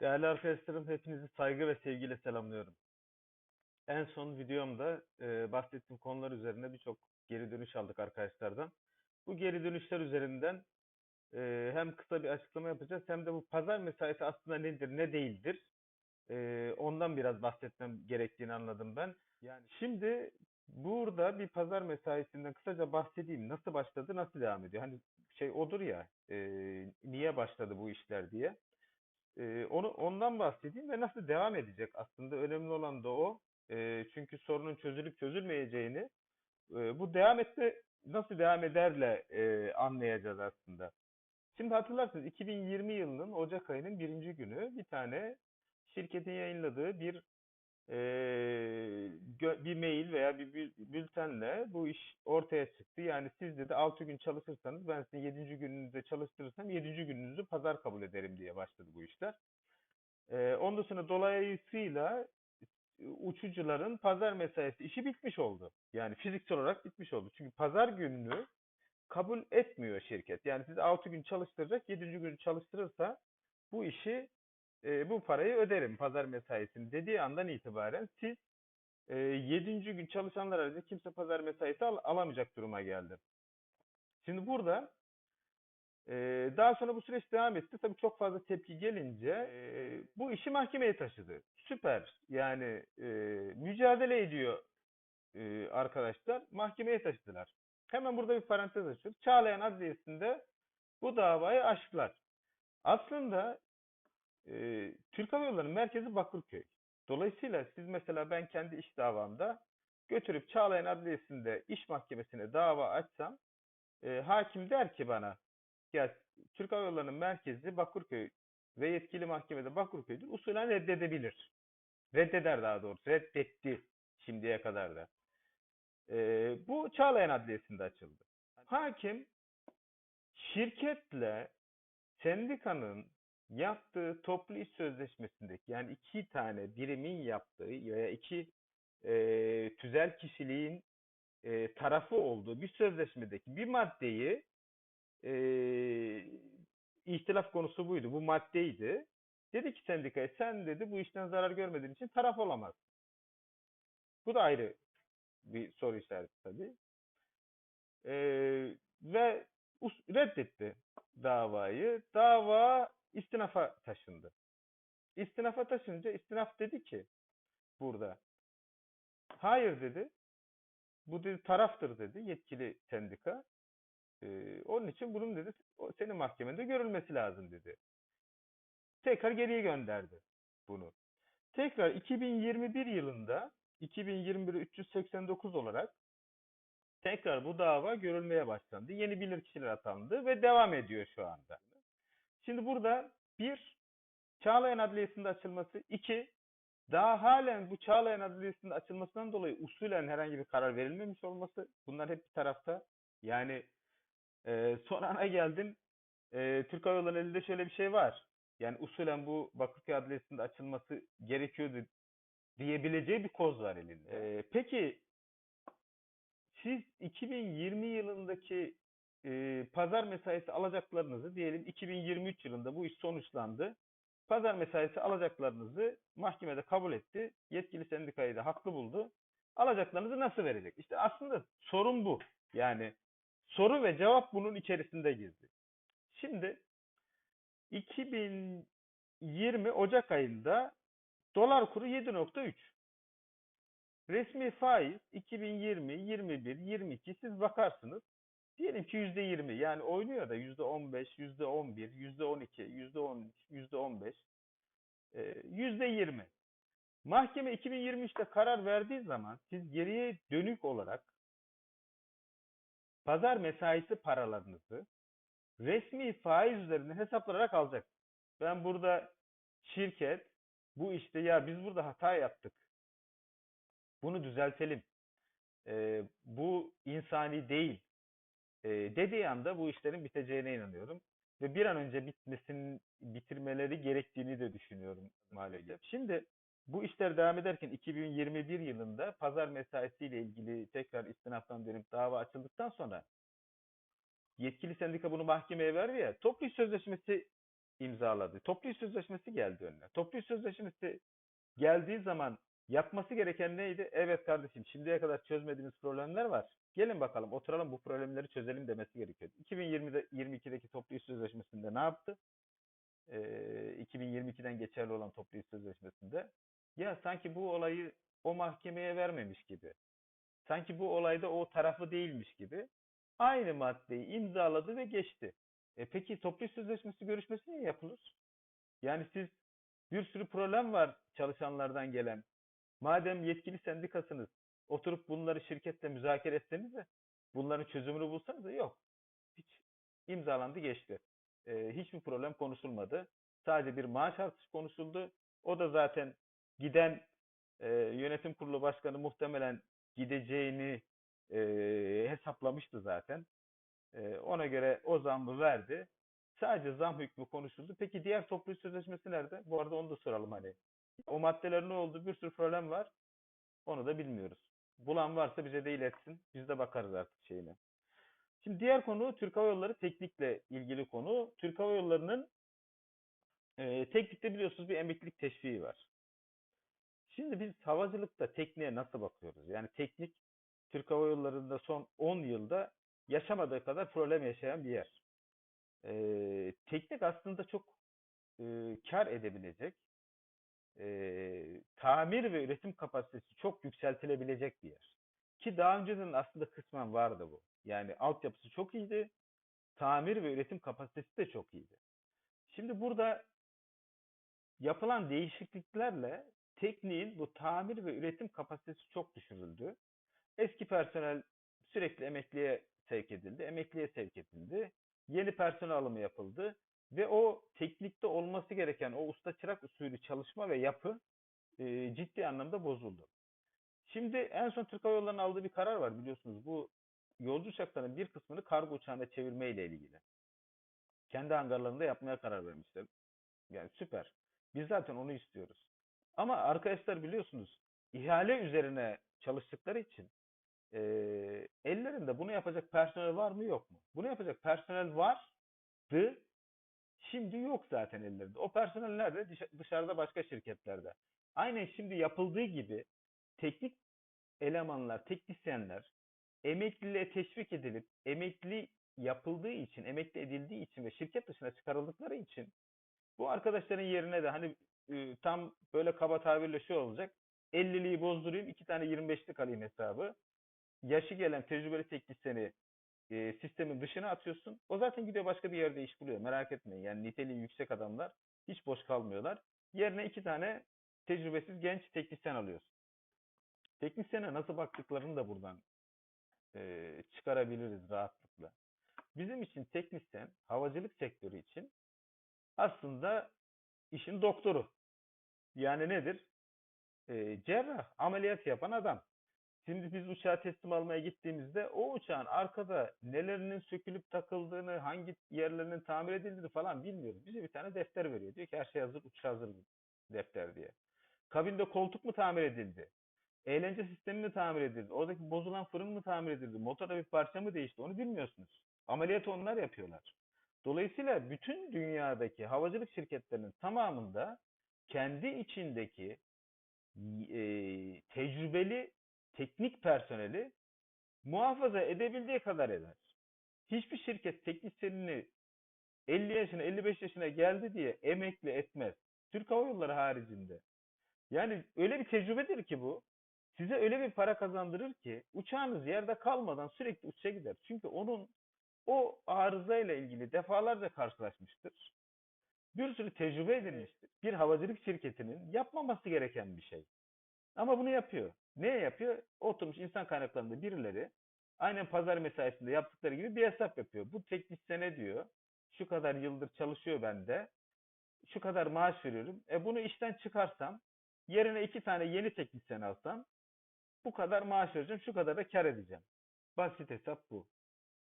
Değerli arkadaşlarım, hepinizi saygı ve sevgiyle selamlıyorum. En son videomda e, bahsettiğim konular üzerine birçok geri dönüş aldık arkadaşlardan. Bu geri dönüşler üzerinden e, hem kısa bir açıklama yapacağız hem de bu pazar mesaisi aslında nedir, ne değildir, e, ondan biraz bahsetmem gerektiğini anladım ben. Yani şimdi burada bir pazar mesaisinden kısaca bahsedeyim. Nasıl başladı, nasıl devam ediyor? Hani şey odur ya, e, niye başladı bu işler diye. Ee, onu ondan bahsedeyim ve nasıl devam edecek aslında önemli olan da o. Ee, çünkü sorunun çözülüp çözülmeyeceğini e, bu devam etme nasıl devam ederle e, anlayacağız aslında. Şimdi hatırlarsınız 2020 yılının Ocak ayının birinci günü bir tane şirketin yayınladığı bir e, bir mail veya bir bül- bültenle bu iş ortaya çıktı. Yani siz dedi 6 gün çalışırsanız ben sizin 7. gününüzde çalıştırırsam 7. gününüzü pazar kabul ederim diye başladı bu işler. E, ondan sonra dolayısıyla e, uçucuların pazar mesaisi işi bitmiş oldu. Yani fiziksel olarak bitmiş oldu. Çünkü pazar gününü kabul etmiyor şirket. Yani siz 6 gün çalıştıracak, 7. günü çalıştırırsa bu işi e, bu parayı öderim pazar mesaisini dediği andan itibaren siz e, 7. gün çalışanlar arasında kimse pazar mesaisi al- alamayacak duruma geldi. Şimdi burada e, daha sonra bu süreç devam etti. Tabii çok fazla tepki gelince e, bu işi mahkemeye taşıdı. Süper. Yani e, mücadele ediyor e, arkadaşlar. Mahkemeye taşıdılar. Hemen burada bir parantez açıyoruz. Çağlayan Adliyesi'nde bu davayı açtılar. Aslında e, Türk Hava Yolları'nın merkezi Bakırköy. Dolayısıyla siz mesela ben kendi iş davamda götürüp Çağlayan Adliyesi'nde iş mahkemesine dava açsam e, hakim der ki bana ya Türk Hava Yolları'nın merkezi Bakırköy ve yetkili mahkemede Bakırköy'dür. Usulen reddedebilir. Reddeder daha doğrusu. Reddetti şimdiye kadar da. E, bu Çağlayan Adliyesi'nde açıldı. Hakim şirketle sendikanın yaptığı toplu iş sözleşmesindeki yani iki tane birimin yaptığı veya iki e, tüzel kişiliğin e, tarafı olduğu bir sözleşmedeki bir maddeyi e, ihtilaf konusu buydu. Bu maddeydi. Dedi ki sendikaya sen dedi bu işten zarar görmediğin için taraf olamazsın. Bu da ayrı bir soru işareti tabii. E, ve reddetti davayı. Dava istinafa taşındı. İstinafa taşınca istinaf dedi ki burada hayır dedi. Bu dedi taraftır dedi yetkili sendika. Ee, onun için bunun dedi senin mahkemende görülmesi lazım dedi. Tekrar geriye gönderdi bunu. Tekrar 2021 yılında 2021 389 olarak tekrar bu dava görülmeye başlandı. Yeni bilirkişiler atandı ve devam ediyor şu anda. Şimdi burada bir, Çağlayan Adliyesi'nde açılması. iki daha halen bu Çağlayan Adliyesi'nde açılmasından dolayı usulen herhangi bir karar verilmemiş olması. Bunlar hep bir tarafta. Yani e, son ana geldim. E, Türk Hava Yolları'nın elinde şöyle bir şey var. Yani usulen bu Bakırköy Adliyesi'nde açılması gerekiyordu diyebileceği bir koz var elinde. E, peki siz 2020 yılındaki e, pazar mesaisi alacaklarınızı diyelim 2023 yılında bu iş sonuçlandı. Pazar mesaisi alacaklarınızı mahkemede kabul etti. Yetkili sendikayı da haklı buldu. Alacaklarınızı nasıl verecek? İşte aslında sorun bu. Yani soru ve cevap bunun içerisinde gizli. Şimdi 2020 Ocak ayında dolar kuru 7.3. Resmi faiz 2020, 21, 22 siz bakarsınız. Diyelim ki %20 yani oynuyor da %15, %11, %12, %13, %15, e, %20. Mahkeme 2023'te karar verdiği zaman siz geriye dönük olarak pazar mesaisi paralarınızı resmi faiz üzerinden hesaplanarak alacak. Ben burada şirket bu işte ya biz burada hata yaptık. Bunu düzeltelim. E, bu insani değil e, dediği anda bu işlerin biteceğine inanıyorum. Ve bir an önce bitmesin, bitirmeleri gerektiğini de düşünüyorum maalesef. Şimdi bu işler devam ederken 2021 yılında pazar mesaisiyle ilgili tekrar istinaftan dönüp dava açıldıktan sonra yetkili sendika bunu mahkemeye verdi ya toplu iş sözleşmesi imzaladı. Toplu iş sözleşmesi geldi önüne. Toplu iş sözleşmesi geldiği zaman yapması gereken neydi? Evet kardeşim şimdiye kadar çözmediğimiz problemler var. Gelin bakalım oturalım bu problemleri çözelim demesi gerekiyordu. 2020'de 22'deki toplu iş sözleşmesinde ne yaptı? Ee, 2022'den geçerli olan toplu iş sözleşmesinde ya sanki bu olayı o mahkemeye vermemiş gibi. Sanki bu olayda o tarafı değilmiş gibi aynı maddeyi imzaladı ve geçti. E peki toplu iş sözleşmesi görüşmesi niye yapılır? Yani siz bir sürü problem var çalışanlardan gelen. Madem yetkili sendikasınız, oturup bunları şirkette müzakere etseniz de bunların çözümünü bulsanız da yok. Hiç imzalandı geçti. E, hiçbir problem konuşulmadı. Sadece bir maaş artışı konuşuldu. O da zaten giden e, yönetim kurulu başkanı muhtemelen gideceğini e, hesaplamıştı zaten. E, ona göre o zammı verdi. Sadece zam hükmü konuşuldu. Peki diğer toplu sözleşmesi nerede? Bu arada onu da soralım hani. O maddeler ne oldu? Bir sürü problem var. Onu da bilmiyoruz. Bulan varsa bize de iletsin. Biz de bakarız artık şeyine. Şimdi diğer konu Türk Hava Yolları teknikle ilgili konu. Türk Hava Yolları'nın e, teknikte biliyorsunuz bir emeklilik teşviği var. Şimdi biz havacılıkta tekniğe nasıl bakıyoruz? Yani teknik Türk Hava Yolları'nda son 10 yılda yaşamadığı kadar problem yaşayan bir yer. Ee, teknik aslında çok e, kar edebilecek, e, tamir ve üretim kapasitesi çok yükseltilebilecek bir yer. Ki daha önceden aslında kısmen vardı bu. Yani altyapısı çok iyiydi, tamir ve üretim kapasitesi de çok iyiydi. Şimdi burada yapılan değişikliklerle tekniğin bu tamir ve üretim kapasitesi çok düşürüldü. Eski personel sürekli emekliye sevk edildi, emekliye sevk edildi. Yeni personel alımı yapıldı ve o teknikte olması gereken o usta çırak usulü çalışma ve yapı e, ciddi anlamda bozuldu. Şimdi en son Türk Hava Yolları'nın aldığı bir karar var biliyorsunuz. Bu yolcu uçaklarının bir kısmını kargo uçağına çevirme ile ilgili. Kendi hangarlarında yapmaya karar vermişler. Yani süper. Biz zaten onu istiyoruz. Ama arkadaşlar biliyorsunuz ihale üzerine çalıştıkları için e, ellerinde bunu yapacak personel var mı yok mu? Bunu yapacak personel vardı. Şimdi yok zaten ellerinde. O personel nerede? Dışarıda başka şirketlerde. Aynen şimdi yapıldığı gibi teknik elemanlar, teknisyenler emekliliğe teşvik edilip emekli yapıldığı için, emekli edildiği için ve şirket dışına çıkarıldıkları için bu arkadaşların yerine de hani e, tam böyle kaba tabirle şu olacak. 50'liği bozdurayım, iki tane 25'lik alayım hesabı. Yaşı gelen tecrübeli teknisyeni e, sistemin dışına atıyorsun. O zaten gidiyor başka bir yerde iş buluyor. Merak etmeyin. Yani niteliği yüksek adamlar hiç boş kalmıyorlar. Yerine iki tane tecrübesiz genç teknisyen alıyorsun. Teknisyene nasıl baktıklarını da buradan e, çıkarabiliriz rahatlıkla. Bizim için teknisyen havacılık sektörü için aslında işin doktoru. Yani nedir? E, cerrah, ameliyat yapan adam. Şimdi biz uçağı teslim almaya gittiğimizde o uçağın arkada nelerinin sökülüp takıldığını, hangi yerlerinin tamir edildiğini falan bilmiyoruz. Bize bir tane defter veriyor. Diyor ki her şey hazır, uçağı hazır defter diye. Kabinde koltuk mu tamir edildi? Eğlence sistemi mi tamir edildi? Oradaki bozulan fırın mı tamir edildi? Motorda bir parça mı değişti? Onu bilmiyorsunuz. Ameliyatı onlar yapıyorlar. Dolayısıyla bütün dünyadaki havacılık şirketlerinin tamamında kendi içindeki e, tecrübeli teknik personeli muhafaza edebildiği kadar eder. Hiçbir şirket teknisyenini 50 yaşına 55 yaşına geldi diye emekli etmez. Türk Hava Yolları haricinde. Yani öyle bir tecrübedir ki bu. Size öyle bir para kazandırır ki uçağınız yerde kalmadan sürekli uçuşa gider. Çünkü onun o arızayla ilgili defalarca karşılaşmıştır. Bir sürü tecrübe edinmiştir. Bir havacılık şirketinin yapmaması gereken bir şey. Ama bunu yapıyor. Ne yapıyor? Oturmuş insan kaynaklarında birileri aynen pazar mesaisinde yaptıkları gibi bir hesap yapıyor. Bu teknisyene diyor şu kadar yıldır çalışıyor bende. Şu kadar maaş veriyorum. E bunu işten çıkarsam yerine iki tane yeni teknisyen alsam bu kadar maaş vereceğim. Şu kadar da kar edeceğim. Basit hesap bu.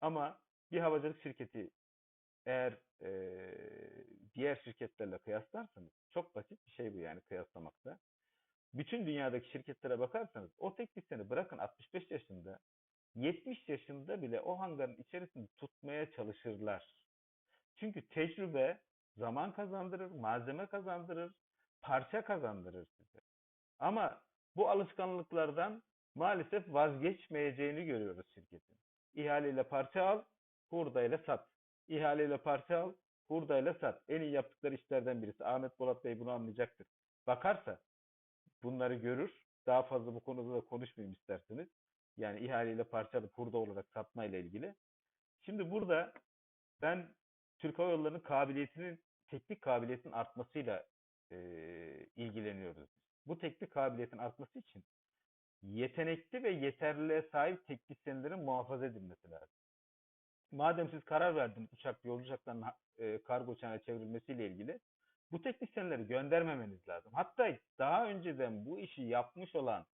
Ama bir havacılık şirketi eğer e, diğer şirketlerle kıyaslarsanız çok basit bir şey bu yani kıyaslamakta. Bütün dünyadaki şirketlere bakarsanız o teknisyeni bırakın 65 yaşında 70 yaşında bile o hangarın içerisinde tutmaya çalışırlar. Çünkü tecrübe zaman kazandırır, malzeme kazandırır, parça kazandırır size. Ama bu alışkanlıklardan maalesef vazgeçmeyeceğini görüyoruz şirketin. İhaleyle parça al, hurdayla sat. İhaleyle parça al, hurdayla sat. En iyi yaptıkları işlerden birisi. Ahmet Polat Bey bunu anlayacaktır. Bakarsa bunları görür. Daha fazla bu konuda da konuşmayayım isterseniz. Yani ihaleyle parça alıp hurda olarak satmayla ilgili. Şimdi burada ben Türk Hava Yolları'nın kabiliyetinin, teknik kabiliyetin artmasıyla e, ilgileniyoruz. Bu teknik kabiliyetin artması için yetenekli ve yeterliliğe sahip teknisyenlerin muhafaza edilmesi lazım. Madem siz karar verdiniz uçak, yolcu uçaklarının e, kargo uçağına çevrilmesiyle ilgili bu teknisyenleri göndermemeniz lazım. Hatta daha önceden bu işi yapmış olan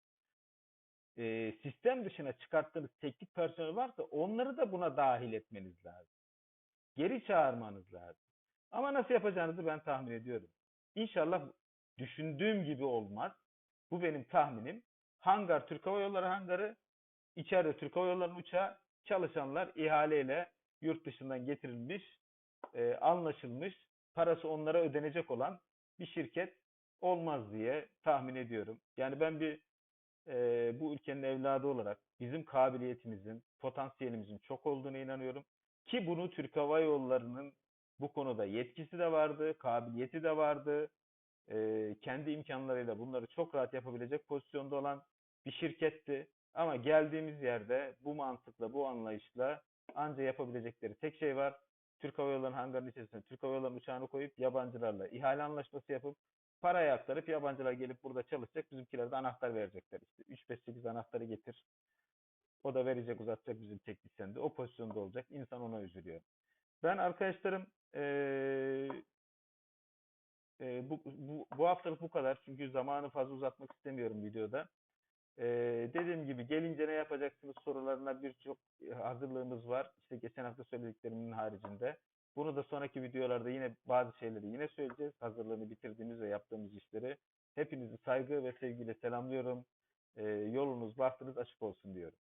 e, sistem dışına çıkarttığınız teknik personel varsa onları da buna dahil etmeniz lazım. Geri çağırmanız lazım. Ama nasıl yapacağınızı ben tahmin ediyorum. İnşallah düşündüğüm gibi olmaz. Bu benim tahminim. Hangar, Türk Hava Yolları hangarı, içeride Türk Hava Yolları'nın uçağı, çalışanlar ihaleyle yurt dışından getirilmiş, e, anlaşılmış, parası onlara ödenecek olan bir şirket olmaz diye tahmin ediyorum. Yani ben bir e, bu ülkenin evladı olarak bizim kabiliyetimizin, potansiyelimizin çok olduğunu inanıyorum. Ki bunu Türk Hava Yolları'nın bu konuda yetkisi de vardı, kabiliyeti de vardı. E, kendi imkanlarıyla bunları çok rahat yapabilecek pozisyonda olan bir şirketti. Ama geldiğimiz yerde bu mantıkla, bu anlayışla anca yapabilecekleri tek şey var. Türk Hava Yolları'nın hangarının içerisine Türk Hava Yolları'nın uçağını koyup yabancılarla ihale anlaşması yapıp parayı aktarıp yabancılar gelip burada çalışacak. Bizimkiler de anahtar verecekler. İşte 3 5 8 anahtarı getir. O da verecek, uzatacak bizim teknisyen de. O pozisyonda olacak. İnsan ona üzülüyor. Ben arkadaşlarım ee, e, bu, bu, bu haftalık bu kadar. Çünkü zamanı fazla uzatmak istemiyorum videoda. Ee, dediğim gibi gelince ne yapacaksınız sorularına birçok hazırlığımız var. İşte geçen hafta söylediklerimin haricinde. Bunu da sonraki videolarda yine bazı şeyleri yine söyleyeceğiz. Hazırlığını bitirdiğimiz ve yaptığımız işleri. Hepinizi saygı ve sevgiyle selamlıyorum. Ee, yolunuz, bahtınız açık olsun diyorum.